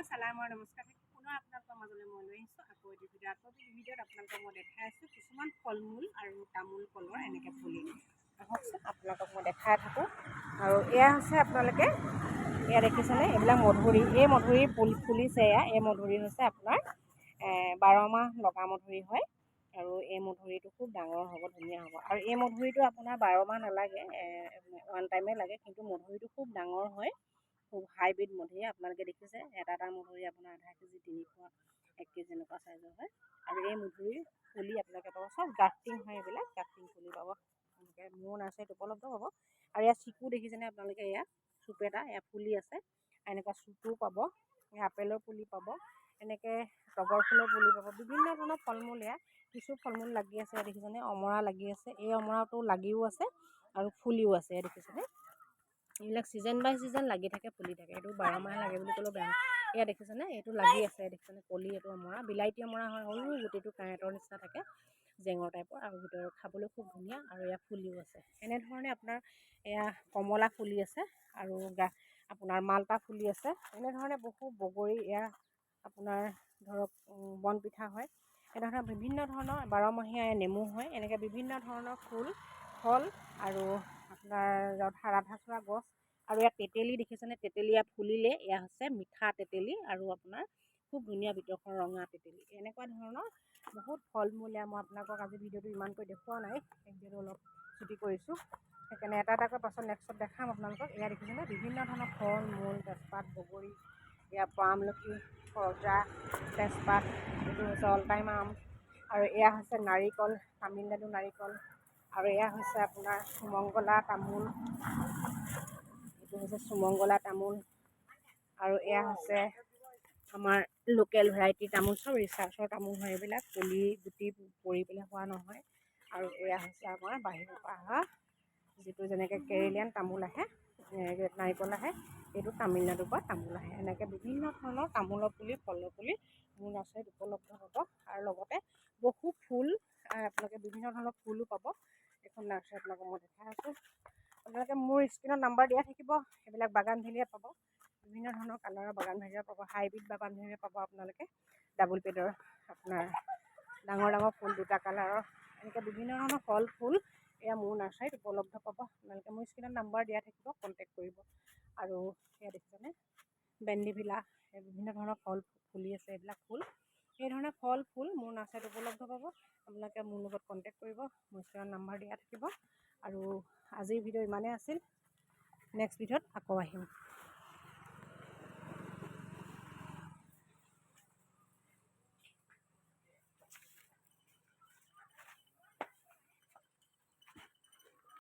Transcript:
Hello চালাম আৰু নমস্কাৰ। পুনৰ আপোনালোকৰ মাজলৈ মই লৈ আহিছোঁ। আকৌ এটি ভিডিঅ' আকৌ এটি ভিডিঅ'ত আপোনালোকক মই দেখাই আছোঁ। কিছুমান ফল মূল আৰু তামোল কলৰ এনেকৈ পুলি। আহকচোন আপোনালোকক মই দেখাই থাকোঁ। আৰু এয়া হৈছে আপোনালোকে এয়া দেখিছেনে? এইবিলাক মধুৰি। এই মধুৰি ফুল ফুলিছে এয়া এই মধুৰি হৈছে আপোনাৰ বাৰ মাহ লগা মধুৰি হয়। আৰু এই মধুৰিটো খুব ডাঙৰ হ'ব ধুনীয়া হ'ব। আৰু এই মধুৰিটো আপোনাৰ বাৰ মাহ নালাগে ওৱান টাইমে লাগে। কিন্তু মধুৰিটো খুব ডাঙৰ হয়। খুব হাইব্ৰিড মধুৰি আপোনালোকে দেখিছে, এটা এটা মধুৰি আপোনাৰ আধা কেজি, তিনিশ, এক কেজি এনেকুৱা চাইজৰ হয়। আৰু এই মধুৰিৰ পুলি আপোনালোকে পাব, চব গ্ৰাফটিং হয় এইবিলাক গ্ৰাফটিং পুলি পাব। এনেকৈ মোৰ নাৰ্চাৰীত উপলব্ধ পাব। আৰু ইয়াত চিকু দেখিছেনে আপোনালোকে এয়া চুপ এটা এয়া পুলি আছে। এনেকুৱা চুপো পাব আপেলৰ পুলি পাব, এনেকৈ তগৰ ফুলৰ পুলি পাব, বিভিন্ন ধৰণৰ ফল মূল এয়া কিছু ফল মূল লাগি আছে, দেখিছেনে? অমৰা লাগি আছে। এই অমৰাটো লাগিও আছে আৰু ফুলিও আছে, দেখিছেনে? এইবিলাক ছিজন বাই ছিজন লাগি থাকে ফুলি থাকে। এইটো বাৰ মাহে লাগে বুলি ক'লেও বেয়া। এয়া দেখিছেনে এইটো লাগি আছে দেখিছেনে কলি এইটো অমৰা বিলাইটি অমৰা হয়। সৰু গুটিটো কাঁইটৰ নিচিনা থাকে জেঙৰ টাইপৰ আৰু ভিতৰত খাবলৈ খুব ধুনীয়া আৰু এয়া ফুলিও আছে। এনেধৰণে আপোনাৰ এয়া কমলা ফুলি আছে আৰু গা আপোনাৰ মালতা ফুলি আছে। এনেধৰণে বহু বগৰী এয়া আপোনাৰ ধৰক বনপিঠা হয়। এনেধৰণৰ বিভিন্ন ধৰণৰ বাৰমহীয়া নেমু হয়। এনেকৈ বিভিন্ন ধৰণৰ ফুল ফল আৰু আপোনাৰ ৰাধাচূড়া গছ আৰু ইয়াত তেতেলী দেখিছেনে? তেতেলী ইয়াত ফুলিলে এয়া হৈছে মিঠা তেতেলী আৰু আপোনাৰ খুব ধুনীয়া ভিতৰখন ৰঙা তেতেলী। এনেকুৱা ধৰণৰ বহুত ফল মূল মই আপোনালোকক আজি ভিডিঅ'টো ইমানকৈ দেখুওৱা নাই ভিডিঅ'টো অলপ ছুটি কৰিছোঁ। সেইকাৰণে এটা এটাকৈ পাছত নেক্সটত দেখাম আপোনালোকক। এয়া দেখিছেনে? বিভিন্ন ধৰণৰ ফল মূল তেজপাত বগৰী এয়া আমলখি সজা তেজপাত এইটো হৈছে অল টাইম আম আৰু এয়া হৈছে নাৰিকল তামিলনাডু নাৰিকল আৰু এয়া হৈছে আপোনাৰ সুমংগলা তামোল। এইটো হৈছে সুমংগলা তামোল। আৰু এয়া হৈছে আমাৰ লোকেল ভেৰাইটি তামোল চব ৰিচাৰ্চৰ তামোল হয় এইবিলাক। পুলি গুটি পৰি পেলাই হোৱা নহয়। আৰু এয়া হৈছে আমাৰ বাহিৰৰ পৰা অহা যিটো যেনেকৈ কেৰেলীয়ান তামোল আহে নাৰিকল আহে এইটো তামিলনাডুৰ পৰা তামোল আহে। এনেকৈ বিভিন্ন ধৰণৰ তামোলৰ পুলি ফলৰ পুলি মোৰ নাৰ্চাৰীত উপলব্ধ হ'ব। আৰু লগতে বহু ফুল আপোনালোকে বিভিন্ন ধৰণৰ ফুলো পাব। এইখন নাৰ্চাৰী আপোনালোকক মই দেখাই আছোঁ। আপোনালোকে মোৰ স্ক্ৰীণত নাম্বাৰ দিয়া থাকিব, সেইবিলাক বাগান ভেলিয়াত পাব। বিভিন্ন ধৰণৰ কালাৰৰ বাগান ভেলিয়াত পাব, হাইব্ৰিড বাগান ভেলিয়াত পাব আপোনালোকে। ডাবুল পেডৰ আপোনাৰ ডাঙৰ ডাঙৰ ফুল, দুটা কালাৰৰ, এনেকৈ বিভিন্ন ধৰণৰ ফল, ফুল এয়া মোৰ নাৰ্চাৰীত উপলব্ধ পাব। আপোনালোকে মোৰ স্ক্ৰীণত নাম্বাৰ দিয়া থাকিব, কণ্টেক্ট কৰিব। আৰু সেয়া দেখিছেনে? বেণ্ডিভিলা বিভিন্ন ধৰণৰ ফল, ফুলি আছে, এইবিলাক ফুল। এই ধৰণৰ ফল, ফুল মোৰ নাৰ্চাৰীত উপলব্ধ পাব। আপোনালোকে মোৰ লগত কণ্টেক্ট কৰিব, মোৰ স্ক্ৰীণত নাম্বাৰ দিয়া থাকিব। আৰু আজিৰ ভিডিঅ' ইমানেই আছিল। নেক্সট ভিডিঅ'ত আকৌ আহিম।